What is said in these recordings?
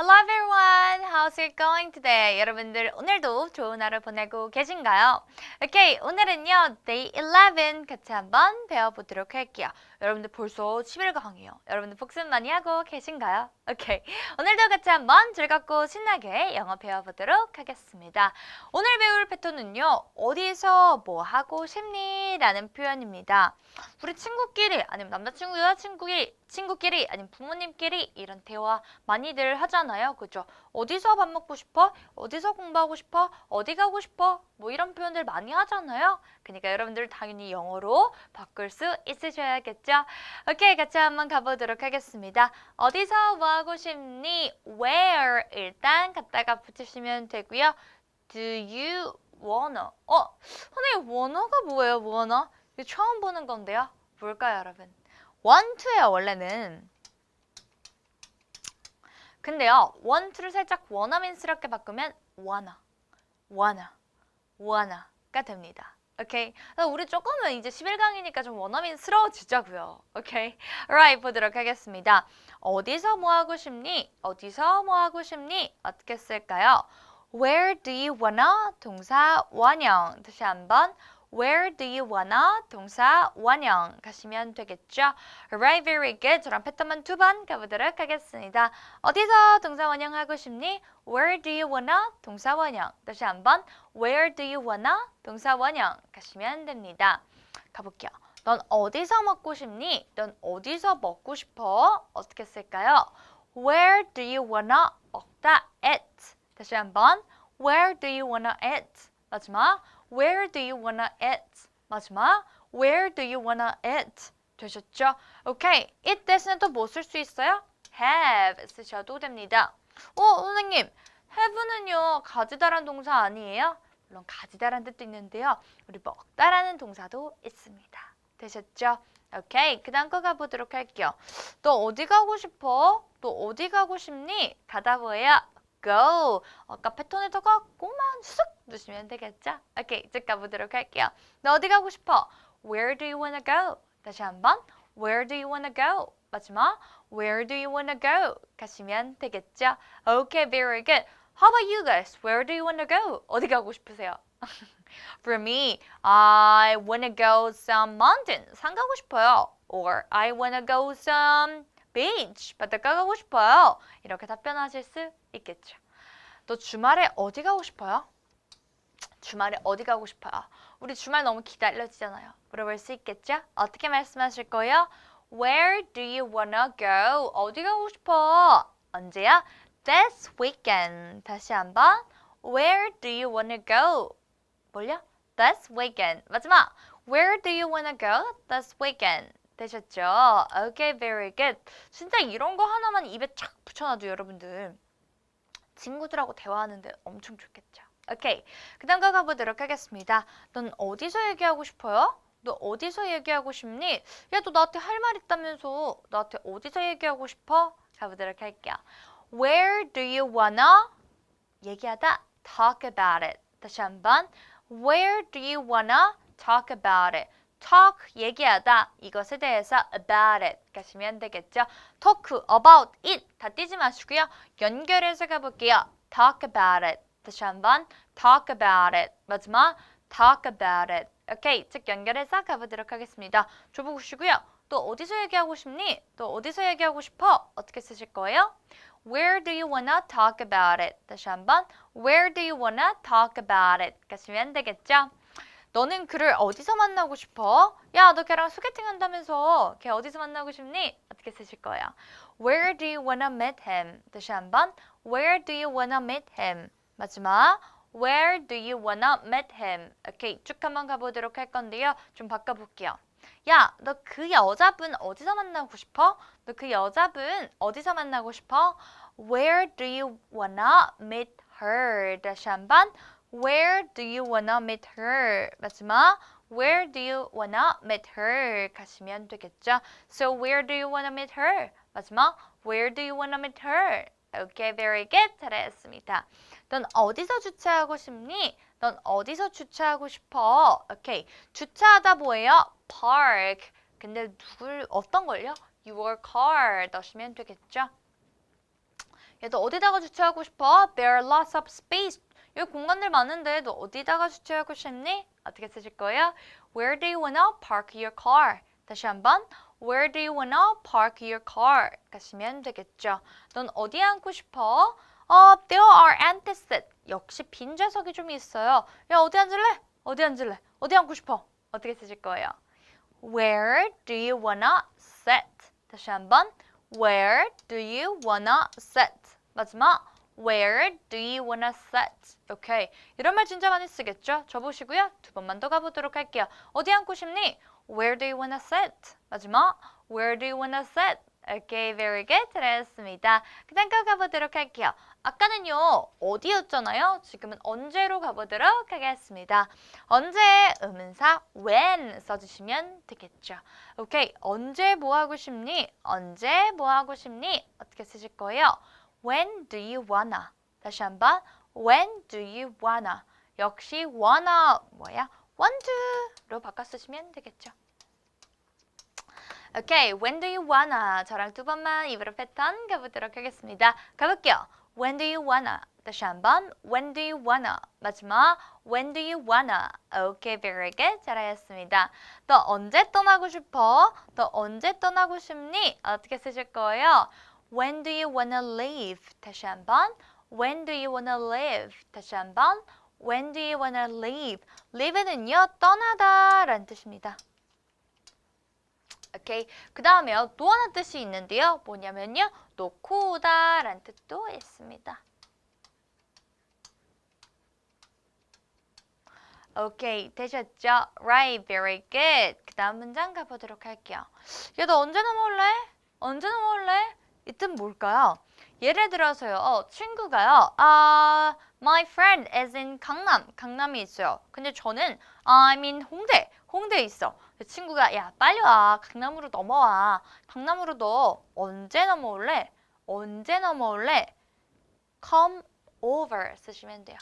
Hello everyone. How's it going today? 여러분들 오늘도 좋은 하루 보내고 계신가요? 오케이, 오늘은요. Day 11 같이 한번 배워보도록 할게요. 여러분들 벌써 10일 강이에요. 여러분들 복습 많이 하고 계신가요? 오케이. 오늘도 같이 한번 즐겁고 신나게 영어 배워보도록 하겠습니다. 오늘 배울 패턴은요. 어디서 뭐 하고 싶니? 라는 표현입니다. 우리 친구끼리 아니면 남자친구 여자친구끼리 친구끼리 아니면 부모님끼리 이런 대화 많이들 하잖아요. 그죠? 어디서 밥 먹고 싶어? 어디서 공부하고 싶어? 어디 가고 싶어? 뭐 이런 표현들 많이 하잖아요. 그러니까 여러분들 당연히 영어로 바꿀 수 있으셔야겠죠? 오케이, 같이 한번 가보도록 하겠습니다. 어디서 뭐 하고 싶니? Where 일단 갖다가 붙이시면 되고요. Do you wanna? 어, 선생님 wanna가 뭐예요? wanna? 이거 처음 보는 건데요. 뭘까요, 여러분? want to예요, 원래는. 근데요, want to를 살짝 원어민스럽게 바꾸면 wanna, wanna, wanna가 됩니다. 오케이. 그래서 우리 조금은 이제 11강이니까 좀 원어민스러워지자고요. 오케이. alright, 보도록 하겠습니다. 어디서 뭐 하고 싶니? 어디서 뭐 하고 싶니? 어떻게 쓸까요? Where do you wanna? 동사 원형. 다시 한번. Where do you wanna? 동사 원형 가시면 되겠죠? Alright, very good. 저랑 패턴만 두 번 가보도록 하겠습니다. 어디서 동사 원형 하고 싶니? Where do you wanna? 동사 원형. 다시 한번. Where do you wanna? 동사 원형 가시면 됩니다. 가볼게요. 넌 어디서 먹고 싶니? 넌 어디서 먹고 싶어? 어떻게 쓸까요? Where do you wanna 먹다 eat? 다시 한번. Where do you wanna eat? 마지막. Where do you wanna eat? 마지막. Where do you wanna eat? 되셨죠? 오케이. it 대신에 또 뭐 쓸 수 있어요? have 쓰셔도 됩니다. 어, 선생님. have는요, 가지다란 동사 아니에요? 물론 가지다란 뜻도 있는데요. 우리 먹다라는 동사도 있습니다. 되셨죠? 오케이. 그 다음 거 가보도록 할게요. 너 어디 가고 싶어? 너 어디 가고 싶니? 가다 보예요. Go. 아까 패턴에다가 꼬만 쓱 넣으시면 되겠죠? 오케이. 이제 가보도록 할게요. 너 어디 가고 싶어? Where do you wanna go? 다시 한번. Where do you wanna go? 마지막. Where do you wanna go? 가시면 되겠죠? Okay, very good. How about you guys? Where do you wanna go? 어디 가고 싶으세요? For me, I wanna go some mountain. 산 가고 싶어요. Or I wanna go some beach. 바닷가 가고 싶어요. 이렇게 답변하실 수 있겠죠. 또 주말에 어디 가고 싶어요? 주말에 어디 가고 싶어요? 우리 주말 너무 기다려지잖아요. 물어볼 수 있겠죠? 어떻게 말씀하실 거예요? Where do you wanna go? 어디 가고 싶어? 언제야? This weekend. 다시 한번. Where do you wanna go? 뭘요? This weekend. 마지막. Where do you wanna go? This weekend. 되셨죠? Okay, very good. 진짜 이런 거 하나만 입에 착 붙여놔도 여러분들 친구들하고 대화하는데 엄청 좋겠죠. 오케이. 그 다음 거 가보도록 하겠습니다. 넌 어디서 얘기하고 싶어요? 너 어디서 얘기하고 싶니? 야, 너 나한테 할 말 있다면서 나한테 어디서 얘기하고 싶어? 가보도록 할게요. Where do you wanna? 얘기하다 talk about it. 다시 한번. Where do you wanna talk about it? Talk 얘기하다 이것에 대해서 about it 가시면 되겠죠. talk about it 다 띄지 마시고요. 연결해서 가볼게요. talk about it 다시 한번 talk about it 마지막 talk about it 오케이 즉 연결해서 가보도록 하겠습니다. 줘보시고요. 또 어디서 얘기하고 싶니? 또 어디서 얘기하고 싶어? 어떻게 쓰실 거예요? Where do you wanna talk about it? 다시 한번 Where do you wanna talk about it? 가시면 되겠죠. 너는 그를 어디서 만나고 싶어? 야, 너 걔랑 소개팅 한다면서 걔 어디서 만나고 싶니? 어떻게 쓰실 거예요? Where do you wanna meet him? 다시 한번 Where do you wanna meet him? 마지막 Where do you wanna meet him? 오케이, 쭉 한번 가보도록 할 건데요. 좀 바꿔볼게요. 야, 너 그 여자분 어디서 만나고 싶어? 너 그 여자분 어디서 만나고 싶어? Where do you wanna meet her? 다시 한번 Where do you wanna meet her? 마지막 Where do you wanna meet her? 가시면 되겠죠. So where do you wanna meet her? 마지막 Where do you wanna meet her? Okay, very good. 잘했습니다. 넌 어디서 주차하고 싶니? 넌 어디서 주차하고 싶어? 오케이. 주차하다 뭐예요? park. 근데 누굴 어떤 걸요? Your car 넣으시면 되겠죠? 얘도 어디다가 주차하고 싶어? There are lots of space. 여기 공간들 많은데 너 어디다가 주차하고 싶니? 어떻게 쓰실 거예요? Where do you wanna park your car? 다시 한번 Where do you wanna park your car? 가시면 되겠죠. 넌 어디에 앉고 싶어? 어, there are empty seats. 역시 빈 좌석이 좀 있어요. 야, 어디 앉을래? 어디 앉을래? 어디 앉고 싶어? 어떻게 쓰실 거예요? Where do you wanna sit? 다시 한번 Where do you wanna sit? 마지막 Where do you wanna sit? 오케이. 이런 말 진짜 많이 쓰겠죠? 접으시고요. 두 번만 더 가보도록 할게요. 어디 앉고 싶니? Where do you wanna sit? 마지막 Where do you wanna sit? 오케이, very good. 잘했습니다. 그 다음 거 가보도록 할게요. 아까는요, 어디였잖아요? 지금은 언제로 가보도록 하겠습니다. 언제 의문사 when 써주시면 되겠죠. 오케이, 언제 뭐 하고 싶니? 언제 뭐 하고 싶니? 어떻게 쓰실 거예요? When do you wanna? 다시 한번 When do you wanna? 역시 wanna 뭐야? want to로 바꿔 쓰시면 되겠죠. 오케이, when do you wanna? 저랑 두 번만 입으로 패턴 가보도록 하겠습니다. 가볼게요. When do you wanna? 다시 한번 When do you wanna? 마지막 When do you wanna? 오케이, very good. 잘하셨습니다. 너 언제 떠나고 싶어? 너 언제 떠나고 싶니? 어떻게 쓰실 거예요? When do you wanna leave? 다시 한번 When do you wanna leave? 다시 한번 When do you wanna leave? leave는요 떠나다 라는 뜻입니다. 오케이. 그 다음에요. 또 하나 뜻이 있는데요. 뭐냐면요. 놓고 오다 라는 뜻도 있습니다. 오케이. 되셨죠? Right. Very good. 그 다음 문장 가보도록 할게요. 야, 너 언제 넘어올래? 언제 넘어올래? 이 뜻 뭘까요? 예를 들어서요. 어, 친구가요. 아, my friend is in 강남. 강남에 있어요. 근데 저는 I'm in 홍대. 홍대에 있어. 그 친구가 야 빨리 와 강남으로 넘어와 강남으로 너 언제 넘어올래? 언제 넘어올래? come over 쓰시면 돼요.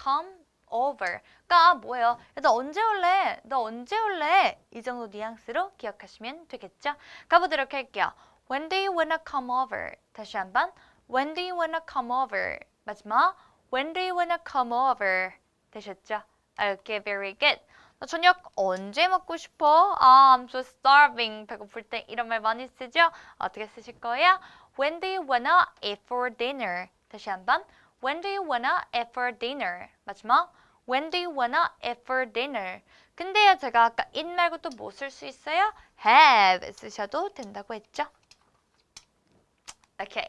come over. 그러니까 뭐예요? 야, 너 언제 올래? 너 언제 올래? 이 정도 뉘앙스로 기억하시면 되겠죠? 가보도록 할게요. When do you wanna come over? 다시 한번. When do you wanna come over? 마지막. When do you wanna come over? 되셨죠? Okay, very good. 나 저녁 언제 먹고 싶어? 아, I'm so starving. 배고플 때 이런 말 많이 쓰죠? 어떻게 쓰실 거예요? When do you wanna eat for dinner? 다시 한번. When do you wanna eat for dinner? 마지막. When do you wanna eat for dinner? 근데요, 제가 아까 eat 말고 또 뭐 쓸 수 있어요? have 쓰셔도 된다고 했죠? 오케이.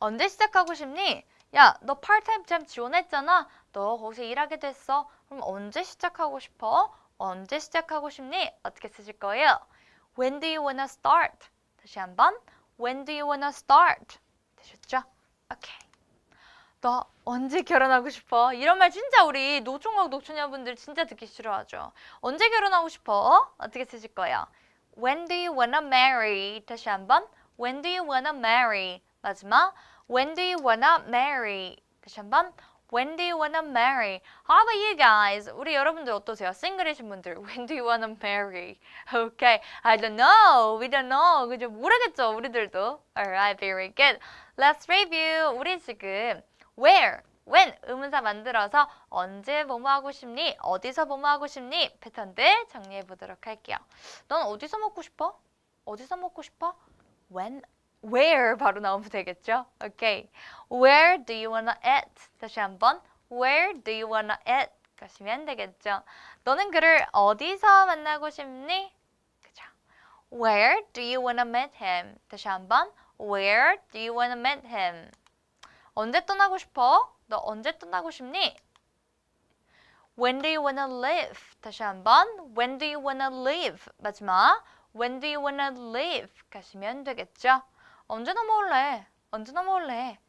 언제 시작하고 싶니? 야, 너 파트타임 잼 지원했잖아. 너 거기서 일하게 됐어. 그럼 언제 시작하고 싶어? 언제 시작하고 싶니? 어떻게 쓰실 거예요? When do you wanna start? 다시 한번. When do you wanna start? 되셨죠? 오케이. 너 언제 결혼하고 싶어? 이런 말 진짜 우리 노총각 노처녀분들 진짜 듣기 싫어하죠. 언제 결혼하고 싶어? 어떻게 쓰실 거예요? When do you wanna marry? 다시 한번. When do you wanna marry? 마지막. When do you wanna marry? 다시 한번. When do you wanna marry? How about you guys? 우리 여러분들 어떠세요? 싱글이신 분들. When do you wanna marry? Okay. I don't know. We don't know. 그죠? 모르겠죠. 우리들도. Alright. Very good. Let's review. 우리 지금 where, when 의문사 만들어서 언제 뭐뭐 하고 싶니? 어디서 뭐뭐 하고 싶니? 패턴들 정리해 보도록 할게요. 넌 어디서 먹고 싶어? 어디서 먹고 싶어? When, where 바로 나오면 되겠죠? 오케이. Where do you wanna eat? 다시 한번. Where do you wanna eat? 가시면 되겠죠. 너는 그를 어디서 만나고 싶니? 그죠? Where do you wanna meet him? 다시 한번. Where do you wanna meet him? 언제 떠나고 싶어? 너 언제 떠나고 싶니? When do you wanna leave? 다시 한번. When do you wanna leave? 마지막. When do you wanna leave? 가시면 되겠죠. 언제 넘어올래? 언제 넘어올래?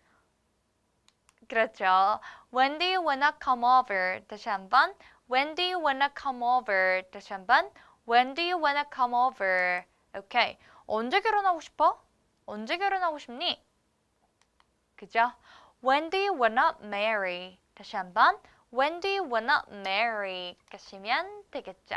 그렇죠. When do you wanna come over? 다시 한번. When do you wanna come over? 다시 한번. When do you wanna come over? 오케이. 언제 결혼하고 싶어? 언제 결혼하고 싶니? 그죠? When do you wanna marry? 다시 한번. When do you wanna marry? 가시면 되겠죠.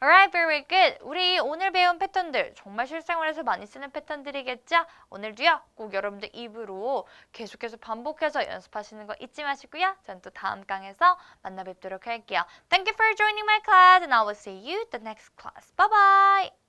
Alright, very good. 우리 오늘 배운 패턴들 정말 실생활에서 많이 쓰는 패턴들이겠죠? 오늘도요. 꼭 여러분들 입으로 계속해서 반복해서 연습하시는 거 잊지 마시고요. 전 또 다음 강에서 만나 뵙도록 할게요. Thank you for joining my class and I will see you the next class. Bye bye.